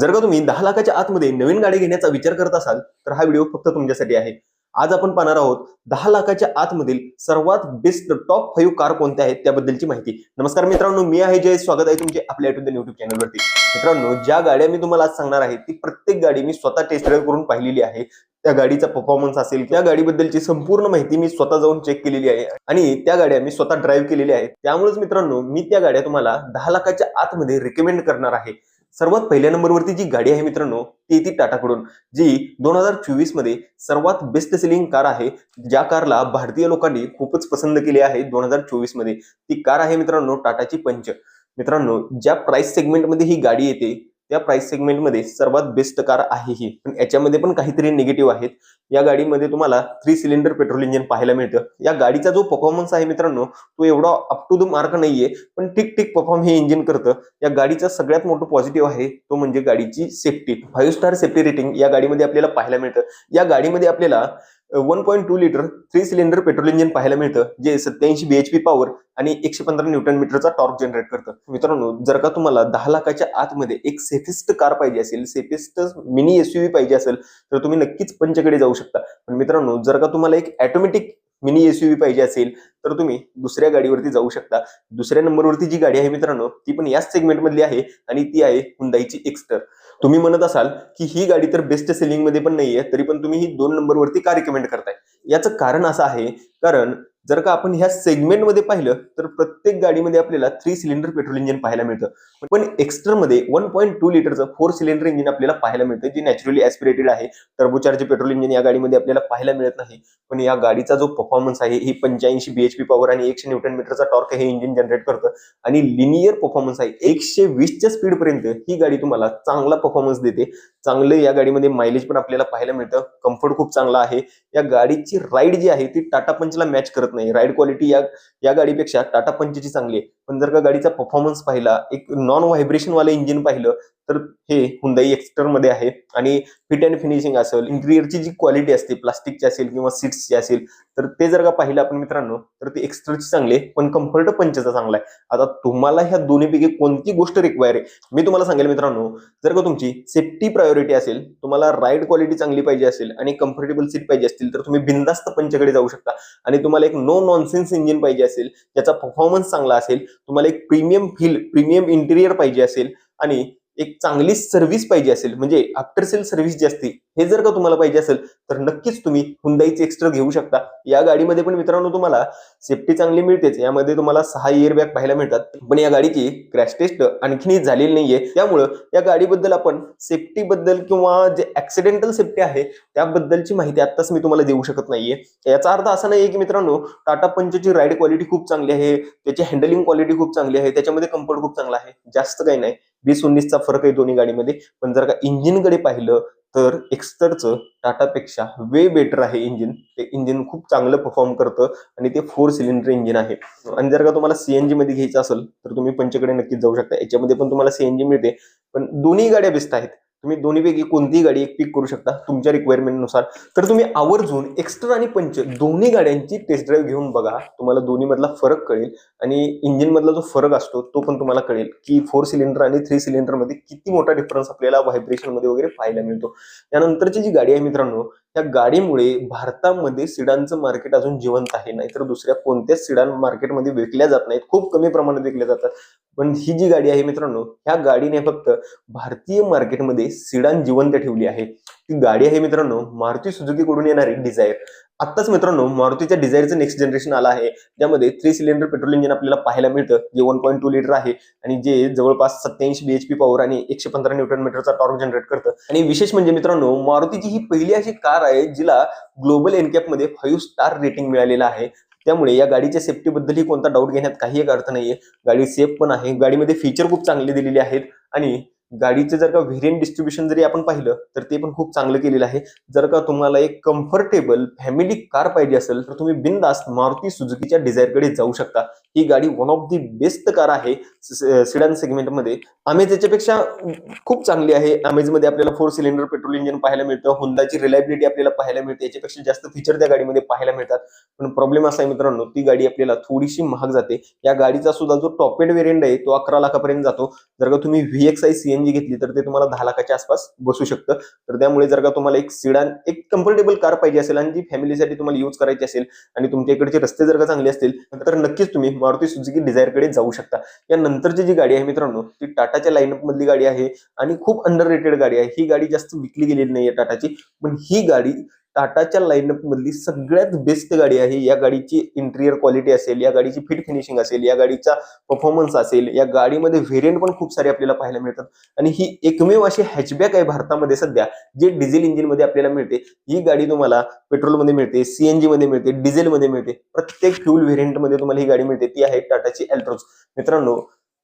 जर का तुम्ही दहा लाखाच्या आतमध्ये नवीन गाडी घेण्याचा विचार करत असाल तर हा व्हिडिओ फक्त तुमच्यासाठी आहे. आज आपण पाहणार आहोत दहा लाखाच्या आतमधील सर्वात बेस्ट टॉप फाईव्ह कार कोणत्या आहेत त्याबद्दलची माहिती. नमस्कार मित्रांनो मी आहे जय स्वागत आहे तुमचे आपल्या युट्यूब युट्यूब चॅनलवरती मित्रांनो ज्या गाड्या मी तुम्हाला आज सांगणार आहे ती प्रत्येक गाडी मी स्वतः टेस्ट ड्राईव्ह करून पाहिलेली आहे. त्या गाडीचा परफॉर्मन्स असेल त्या गाडीबद्दलची संपूर्ण माहिती मी स्वतः जाऊन चेक केलेली आहे आणि त्या गाड्या मी स्वतः ड्राईव्ह केलेल्या आहेत. त्यामुळेच मित्रांनो मी त्या गाड्या तुम्हाला दहा लाखाच्या आतमध्ये रिकमेंड करणार आहे. सर्वात पहिल्या नंबरवरती जी गाडी आहे मित्रांनो ती येते टाटाकडून जी दोन हजार चोवीसमध्ये सर्वात बेस्ट सेलिंग कार आहे. ज्या कारला भारतीय लोकांनी खूपच पसंत केली आहे दोन हजार चोवीसमध्ये ती कार आहे मित्रांनो टाटाची पंच. मित्रांनो ज्या प्राइस सेगमेंटमध्ये ही गाडी येते त्या प्राइस सेगमेंटमध्ये सर्वात बेस्ट कार आहे ही. पण याच्यामध्ये पण काहीतरी निगेटिव्ह आहेत. या गाडीमध्ये तुम्हाला थ्री सिलेंडर पेट्रोल इंजिन पाहायला मिळतं. या गाडीचा जो परफॉर्मन्स आहे मित्रांनो तो एवढा अप टू द मार्क नाहीये पण ठीक ठीक परफॉर्म हे इंजिन करतं. या गाडीचा सगळ्यात मोठं पॉझिटिव्ह आहे तो म्हणजे गाडीची safety five star safety rating या गाडीमध्ये आपल्याला पाहायला मिळतं. या गाडीमध्ये आपल्याला one point two litre three cylinder petrol engine पाहायला मिळतं जे सत्याऐंशी बीएचपी पॉवर आणि एकशे पंधरा न्यूटन मीटरचा टॉर्क जनरेट करतं. मित्रांनो जर का तुम्हाला दहा लाखाच्या आतमध्ये एक सेफेस्ट कार पाहिजे असेल सेफेस्ट मिनी एसयूव्ही पाहिजे असेल तर तुम्ही नक्कीच पंचकडे जाऊ शकता. पण मित्रांनो जर का तुम्हाला एक ऑटोमॅटिक मिनी एसयूव्ही पाहिजे असेल तर तुम्ही दुसऱ्या गाडीवरती जाऊ शकता. दुसऱ्या नंबरवरती जी गाडी आहे मित्रांनो ती पण याच सेगमेंट मधली आहे आणि ती आहे हुंदाईची एक्स्टर तुम्ही म्हणत असाल की ही गाडी तर बेस्ट सेलिंगमध्ये पण नाहीये तरी पण तुम्ही ही दोन नंबरवरती का रिकमेंड करताय? याचं कारण असं आहे कारण जर का आपण ह्या सेगमेंटमध्ये पाहिलं तर प्रत्येक गाडीमध्ये आपल्याला थ्री सिलेंडर पेट्रोल इंजिन पाहायला मिळतं. पण एक्स्टरमध्ये वन पॉईंट टू लिटरचं फोर सिलेंडर इंजिन आपल्याला पाहायला मिळतं जे नॅचरली ॲस्पिरेटेड आहे. टर्बोचार्ज पेट्रोल इंजिन या गाडीमध्ये आपल्याला पाहायला मिळत नाही. पण या गाडीचा जो परफॉर्मन्स आहे ही पंच्याऐंशी बीएचपी पॉवर आणि एकशे न्यूटन मीटरचा टॉर्क हे इंजिन जनरेट करतं. आणि लिनियर परफॉर्मन्स आहे एकशे वीसच्या स्पीड पर्यंत ही गाडी तुम्हाला चांगला परफॉर्मन्स देते. चांगलं या गाडीमध्ये मायलेज पण आपल्याला पाहायला मिळतं. कम्फर्ट खूप चांगला आहे. या गाडीची राईड जी आहे ती टाटा पंचला मॅच करत नाही. राईड क्वालिटी या या गाडीपेक्षा टाटा पंचची चांगली आहे. पण जर का गाडीचा परफॉर्मन्स पाहिला एक नॉन व्हायब्रेशन वाले इंजिन पाहिलं तर हे हुंदाई एक्स्टरमध्ये आहे. आणि फिट अँड फिनिशिंग असेल इंटिरियरची जी क्वालिटी असते प्लास्टिकची असेल किंवा सीट्सची असेल तर ते जर का पाहिलं आपण मित्रांनो तर ते एक्स्ट्राची चांगले पण कम्फर्ट पंचचा चांगला आहे. आता तुम्हाला ह्या दोन्हीपैकी कोणती गोष्ट रिक्वायर आहे? मी तुम्हाला सांगेल मित्रांनो जर का तुमची सेफ्टी प्रायोरिटी असेल तुम्हाला राईड क्वालिटी चांगली पाहिजे असेल आणि कम्फर्टेबल सीट पाहिजे असतील तर तुम्ही बिंदास्त पंचकडे जाऊ शकता. आणि तुम्हाला एक नो नॉनसेन्स इंजिन पाहिजे असेल त्याचा परफॉर्मन्स चांगला असेल तुम्हाला एक प्रीमियम फील प्रीमियम इंटिरियर पाहिजे असेल आणि एक चांगली सर्व्हिस पाहिजे असेल म्हणजे आफ्टर सेल सर्व्हिस जी असते हे जर का तुम्हाला पाहिजे असेल तर नक्कीच तुम्ही हुंदाईचे एक्स्ट्रा घेऊ शकता. या गाडीमध्ये पण मित्रांनो तुम्हाला सेफ्टी चांगली मिळतेच. यामध्ये तुम्हाला सहा इयर बॅग पाहायला मिळतात. पण या गाडीची क्रॅश टेस्ट आणखीनही झालेली नाहीये. त्यामुळं या गाडीबद्दल आपण सेफ्टी बद्दल किंवा जे ऍक्सिडेंटल सेफ्टी आहे त्याबद्दलची माहिती आत्ताच मी तुम्हाला देऊ शकत नाहीये. याचा अर्थ असा नाहीये की मित्रांनो टाटा पंचची राईड क्वालिटी खूप चांगली आहे. त्याची हँडलिंग क्वालिटी खूप चांगली आहे. त्याच्यामध्ये कम्फर्ट खूप चांगला आहे. जास्त काही नाही. वीस उन्नीसचा फरक आहे दोन्ही गाडीमध्ये. पण जर का इंजिनकडे पाहिलं तर एक्स्टरचं टाटापेक्षा वे बेटर आहे इंजिन ते इंजिन खूप चांगलं परफॉर्म करतं आणि ते फोर सिलेंडर इंजिन आहे. आणि जर का तुम्हाला सीएनजी मध्ये घ्यायचं असेल तर तुम्ही पंचकडे नक्कीच जाऊ शकता. याच्यामध्ये पण तुम्हाला सीएनजी मिळते. पण दोन्ही गाड्या बेस्ट आहेत. तुम्ही दोन्हीपैकी कोणतीही गाडी एक पिक करू शकता तुमच्या रिक्वायरमेंटनुसार तर तुम्ही आवर्जून एक्स्ट्रा आणि पंच दोन्ही गाड्यांची टेस्ट ड्राईव्ह घेऊन बघा. तुम्हाला दोन्हीमधला फरक कळेल आणि इंजिनमधला जो फरक असतो तो पण तुम्हाला कळेल की फोर सिलेंडर आणि थ्री सिलेंडरमध्ये किती मोठा डिफरन्स आपल्याला व्हायब्रेशनमध्ये वगैरे पाहायला मिळतो. त्यानंतरची जी गाडी आहे मित्रांनो त्या गाडीमुळे भारतामध्ये सिडांचं मार्केट अजून जिवंत आहे. नाहीतर दुसऱ्या कोणत्याच सिडान मार्केटमध्ये विकल्या जात नाहीत. खूप कमी प्रमाणात विकल्या जातात. पण ही जी गाडी आहे मित्रांनो ह्या गाडीने फक्त भारतीय मार्केटमध्ये सिडान जिवंत ठेवली आहे. ती गाडी आहे मित्रांनो मारुती सुझुकी कडून येणारी डिझायर. आत्ताच मित्रांनो मारुतीच्या डिझायरचं नेक्स्ट जनरेशन आलं आहे. त्यामध्ये थ्री सिलेंडर पेट्रोल इंजिन आपल्याला पाहायला मिळतं. जे वन पॉईंट टू लिटर आहे आणि जे जवळपास सत्याऐंशी बीएचपी पॉवर आणि एकशे पंधरा न्यूटन मीटरचा टॉर्क जनरेट करतं. आणि विशेष म्हणजे मित्रांनो मारुतीची ही पहिली अशी कार आहे जिला ग्लोबल एनकॅपमध्ये फाईव्ह स्टार रेटिंग मिळालेलं आहे. त्यामुळे या गाडीच्या सेफ्टीबद्दलही कोणता डाऊट घेण्यात काही एक अर्थ नाहीये. गाडी सेफ पण आहे. गाडीमध्ये फीचर खूप चांगले दिलेले आहेत. आणि गाडीचं जर का व्हेरियंट डिस्ट्रीब्युशन जरी आपण पाहिलं तर ते पण खूप चांगलं केलेलं आहे. जर का तुम्हाला एक कम्फर्टेबल फॅमिली कार पाहिजे असेल तर तुम्ही बिनदास्त मारुती सुझुकीच्या डिझायरकडे जाऊ शकता. ही गाडी one of the best car आहे सिडान सेगमेंटमध्ये अमेज याच्यापेक्षा खूप चांगली आहे. अमेजमध्ये आपल्याला फोर सिलेंडर पेट्रोल इंजिन पाहायला मिळतं. हुंदाची रिलायबिलिटी आपल्याला पाहायला मिळते. याच्यापेक्षा जास्त फीचर त्या गाडीमध्ये पाहायला मिळतात. पण प्रॉब्लेम असा आहे मित्रांनो ती गाडी आपल्याला थोडीशी महाग जाते. या गाडीचा सुद्धा जो टॉपेड वेरियंट व्हेरियंट आहे तो अकरा लाखापर्यंत जातो. जर का तुम्ही व्ही एक्स आय सीएनजी घेतली तर ते तुम्हाला दहा लाखाच्या आसपास बसू शकतं. तर त्यामुळे जर का तुम्हाला एक सिडान एक कम्फर्टेबल कार पाहिजे असेल आणि जी फॅमिलीसाठी तुम्हाला यूज करायची असेल आणि तुमच्या इकडचे रस्ते जर का चांगले असतील तर नक्कीच तुम्ही मारुती सुझुकी डिझायरकडे जाऊ शकता. या नंतरची जी गाडी आहे मित्रांनो ती टाटाच्या लाईनअप मधली गाडी आहे आणि खूप अंडर गाडी आहे. ही गाडी जास्त विकली गेलेली नाहीये टाटाची पण ही गाडी टाटाच्या लाईनअप मधली सगळ्यात बेस्ट गाडी आहे. या गाडीची इंटिरियर क्वालिटी असेल या गाडीची फिट फिनिशिंग असेल या गाडीचा परफॉर्मन्स असेल या गाडीमध्ये व्हेरियंट पण खूप सारे आपल्याला पाहायला मिळतात. आणि ही एकमेव अशी हॅचबॅक आहे भारतामध्ये सध्या जे डिझेल इंजिनमध्ये आपल्याला मिळते. ही गाडी तुम्हाला पेट्रोलमध्ये मिळते सीएनजी मध्ये मिळते डिझेलमध्ये मिळते. प्रत्येक फ्युल व्हेरियंटमध्ये तुम्हाला ही गाडी मिळते. ती आहे टाटाची अल्ट्रोज मित्रांनो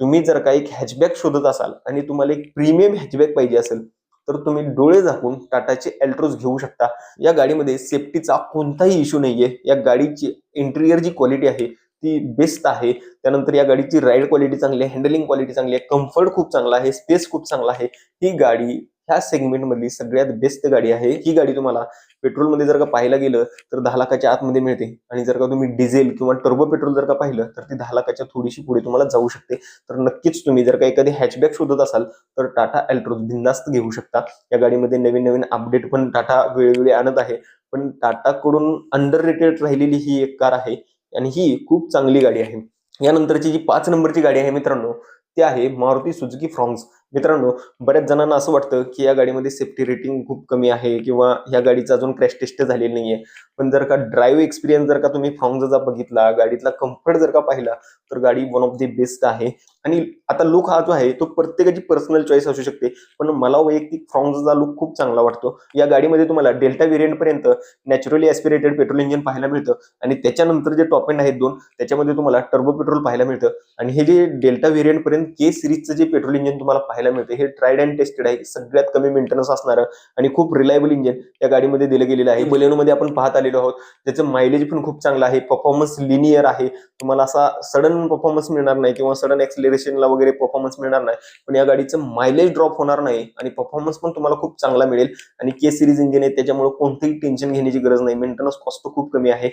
तुम्ही जर का एक हॅचबॅक शोधत असाल आणि तुम्हाला एक प्रीमियम हॅचबॅक पाहिजे असेल तर तुम्ही डोळे झाकून टाटाचे अल्ट्रोज घेऊ शकता. या गाडीमध्ये सेफ्टीचा कोणताही इश्यू नाहीये. या गाडीची इंटेरियर जी क्वालिटी आहे ती बेस्ट आहे. त्यानंतर या गाडीची राईड क्वालिटी चांगली आहे हँडलिंग क्वालिटी चांगली आहे कम्फर्ट खूप चांगला आहे स्पेस खूप चांगला आहे. ही गाडी ह्या सेगमेंट मधली सगळ्यात बेस्ट गाडी आहे. ही गाडी तुम्हाला पेट्रोलमध्ये जर का पाहायला गेलं तर दहा लाखाच्या आतमध्ये मिळते. आणि जर का तुम्ही डिझेल किंवा टर्बो पेट्रोल जर का पाहिलं तर ती दहा लाखाच्या थोडीशी पुढे तुम्हाला जाऊ शकते. तर नक्कीच तुम्ही जर का एखादी हॅचबॅक शोधत असाल तर टाटा अल्ट्रोज बिंदास्त घेऊ शकता. या गाडीमध्ये नवीन नवीन अपडेट पण टाटा वेळोवेळी आणत आहे. पण टाटाकडून अंडर रेटेड राहिलेली ही एक कार आहे आणि ही खूप चांगली गाडी आहे. यानंतरची जी पाच नंबरची गाडी आहे मित्रांनो ती आहे मारुती सुजुकी फ्रॉन्स मित्रांनो बऱ्याच जणांना असं वाटतं की या गाडीमध्ये सेफ्टी रेटिंग खूप कमी आहे किंवा या गाडीचा अजून क्रॅश टेस्ट झालेली नाहीये. पण जर का ड्राईव्ह एक्सपिरियन्स जर का तुम्ही फ्रॉन्सचा बघितला गाडीतला कम्फर्ट जर का पाहिला तर गाडी वन ऑफ दी बेस्ट आहे. आणि आता लुक हा जो आहे तो प्रत्येकाची पर्सनल चॉईस असू शकते. पण मला वैयक्तिक फ्रॉन्सचा लुक खूप चांगला वाटतो. या गाडीमध्ये तुम्हाला डेल्टा व्हेरियंट पर्यंत नॅचरली एस्पिरेटेड पेट्रोल इंजिन पाहायला मिळतं. आणि त्याच्यानंतर जे टॉप एंड आहेत दोन त्याच्यामध्ये तुम्हाला टर्बो पेट्रोल पाहायला मिळतं. आणि हे जे डेल्टा व्हेरियंट पर्यंत के सिरीजचं जे पेट्रोल इंजिन तुम्हाला पाहायला मिळतं हे ट्रायड अँड टेस्टेड आहे. सगळ्यात कमी मेंटेनन्स असणारं आणि खूप रिलायबल इंजिन या गाडीमध्ये दिलं गेलेलं आहे. बलेनोमध्ये आपण पाहत आलेलो आहोत. त्याचं मायलेज पण खूप चांगलं आहे. परफॉर्मन्स लिनियर आहे. तुम्हाला असा सडन परफॉर्मन्स मिळणार नाही किंवा सडन ऍक्सिलरेशनला वगैरे परफॉर्मन्स मिळणार नाही. पण या गाडीचं मायलेज ड्रॉप होणार नाही आणि परफॉर्मन्स पण तुम्हाला खूप चांगला मिळेल. आणि के सिरीज इंजिन आहे त्याच्यामुळे कोणतंही टेन्शन घेण्याची गरज नाही. मेंटेनन्स कॉस्ट खूप कमी आहे.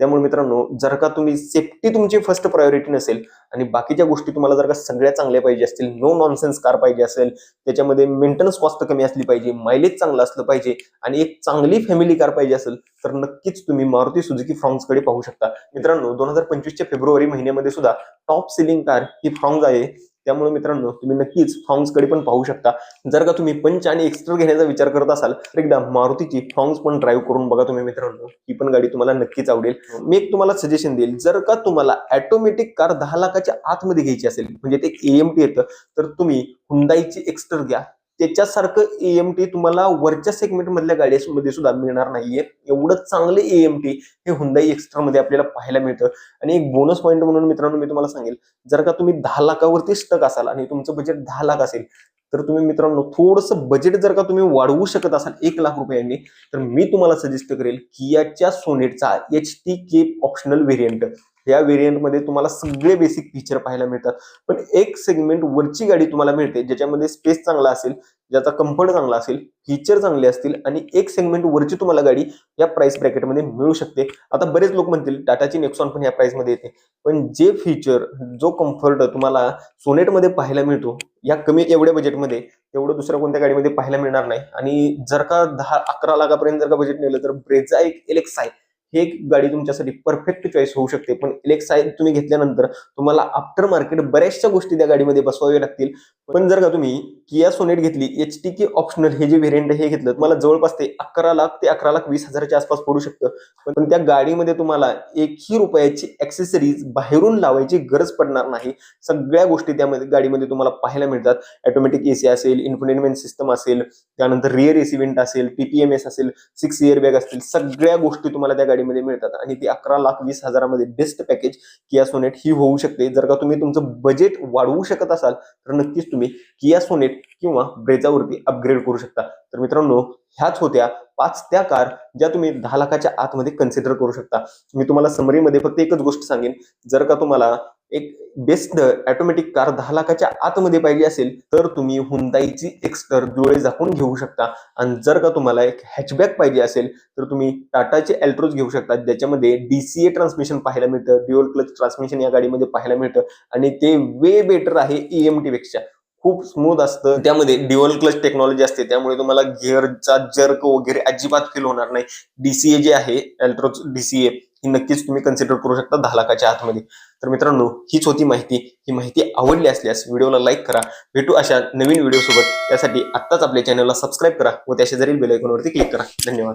त्यामुळे मित्रांनो जर का तुम्ही सेफ्टी तुमची फर्स्ट प्रायोरिटी नसेल आणि बाकीच्या गोष्टी तुम्हाला जर का सगळ्या चांगल्या पाहिजे असतील नो नॉनसेन्स कार पाहिजे असेल त्याच्यामध्ये मेंटेनन्स कॉस्ट कमी असली पाहिजे मायलेज चांगलं असलं पाहिजे आणि एक चांगली फॅमिली कार पाहिजे असेल तर नक्कीच तुम्ही मारुती सुझुकी फ्रॉन्सकडे पाहू शकता. मित्रांनो दोन हजार पंचवीसच्या फेब्रुवारी महिन्यामध्ये सुद्धा टॉप सेलिंग कार ही फ्रॉन्स आहे त्यामुळे मित्रांनो तुम्ही नक्कीच फॉर्म्सकडे पण पाहू शकता. जर का तुम्ही पंच आणि एक्स्ट्रा घेण्याचा विचार करत असाल तर एकदा मारुतीची फॉर्म्स पण ड्राईव्ह करून बघा तुम्ही मित्रांनो. ही पण गाडी तुम्हाला नक्कीच आवडेल. मी एक तुम्हाला सजेशन देईल जर का तुम्हाला ऑटोमॅटिक कार दहा लाखाच्या आतमध्ये घ्यायची असेल म्हणजे ते एएमटी येतं तर तुम्ही हुंडाईची एक्स्टर घ्या. त्याच्यासारखं एएमटी तुम्हाला वरच्या सेगमेंट मधल्या गाड्यांमध्ये सुद्धा मिळणार नाहीये. एवढं चांगले एएमटी हे हुंदाई एक्स्ट्रा मध्ये आपल्याला पाहायला मिळतं. आणि एक बोनस पॉईंट म्हणून मित्रांनो मी तुम्हाला सांगेल जर का तुम्ही दहा लाखावरती स्टक असाल आणि तुमचं बजेट दहा लाख असेल तर तुम्ही मित्रांनो थोडंसं बजेट जर का तुम्ही वाढवू शकत असाल एक लाख रुपयांनी तर मी तुम्हाला सजेस्ट करेल कियाच्या सोनेटचा H T K optional variant या व्हेरियंटमध्ये तुम्हाला सगळे बेसिक फीचर पाहायला मिळतात. पण एक सेगमेंट वरची गाडी तुम्हाला मिळते ज्याच्यामध्ये स्पेस चांगला असेल ज्याचा कम्फर्ट चांगला असेल फीचर चांगले असतील आणि एक सेगमेंट वरची तुम्हाला गाडी या प्राइस ब्रॅकेटमध्ये मिळू शकते. आता बरेच लोक म्हणतील टाटाची नेक्सॉन पण या प्राइसमध्ये येते. पण जे फीचर जो कम्फर्ट तुम्हाला सोनेटमध्ये पाहायला मिळतो या कमी एवढ्या बजेटमध्ये तेवढं दुसऱ्या कोणत्या गाडीमध्ये पाहायला मिळणार नाही. आणि जर का दहा अकरा लाखापर्यंत जर का बजेट नेलं तर ब्रेझा एक एलेक्स आहे. हे एक गाडी तुमच्यासाठी परफेक्ट चॉईस होऊ शकते. पण इलेक्स तुम्ही घेतल्यानंतर तुम्हाला आफ्टर मार्केट बऱ्याचशा गोष्टी त्या गाडीमध्ये बसवाव्या लागतील. पण जर का तुम्ही किया सोनेट घेतली एच टी के ऑप्शनल हे जे व्हेरियंट हे घेतलं तुम्हाला जवळपास ते अकरा लाख ते अकरा लाख वीस हजाराच्या आसपास पडू शकतं. पण त्या गाडीमध्ये तुम्हाला एकही रुपयाची ऍक्सेसरीज बाहेरून लावायची गरज पडणार नाही. सगळ्या गोष्टी त्यामध्ये गाडीमध्ये तुम्हाला पाहायला मिळतात. ऑटोमॅटिक एसी असेल इन्फोटेनमेंट सिस्टम असेल त्यानंतर रिअर एसी विंट असेल टीपीएमएस असेल सिक्स इयर बॅग असतील सगळ्या गोष्टी तुम्हाला त्या गाडीमध्ये मिळतात. आणि ती अकरा लाख वीस हजारामध्ये बेस्ट पॅकेज किया सोनेट ही होऊ शकते. जर का तुम्ही तुमचं बजेट वाढवू शकत असाल तर नक्कीच तुम्ही किया सोनेट किंवा ब्रेजावरती अपग्रेड करू शकता. तर मित्रांनो ह्याच होत्या पाच त्या कार ज्या तुम्ही दहा लाखाच्या आतमध्ये कन्सिडर करू शकता. मी तुम्हाला समरीमध्ये फक्त एकच गोष्ट सांगेन. जर का तुम्हाला एक बेस्ट ऑटोमॅटिक कार दहा लाखाच्या आतमध्ये पाहिजे असेल तर तुम्ही हुंदाईची एक्स्टर जुळे झाकून घेऊ शकता. आणि जर का तुम्हाला एक हॅचबॅक पाहिजे असेल तर तुम्ही टाटाचे अल्ट्रोज घेऊ शकता. ज्याच्यामध्ये डी सी ए ट्रान्समिशन पाहायला मिळतं ड्युअल क्लच ट्रान्समिशन या गाडीमध्ये पाहायला मिळतं. आणि ते वे बेटर आहे ईएमटी पेक्षा. खूप स्मूथ असतं. त्यामध्ये ड्युअल क्लच टेक्नॉलॉजी असते. त्यामुळे तुम्हाला गिअरचा जर्क वगैरे अजिबात फील होणार नाही. डीसीए जे आहे अल्ट्रो डीसीए ही नक्कीच तुम्ही कन्सिडर करू शकता दहा लाखाच्या आतमध्ये. तर मित्रांनो हीच होती माहिती. ही माहिती आवडली असल्यास व्हिडिओला लाईक करा. भेटू अशा नवीन व्हिडिओ सोबत. त्यासाठी आत्ताच आपल्या चॅनलला सबस्क्राईब करा व त्या शेजारील बेल क्लिक करा. धन्यवाद.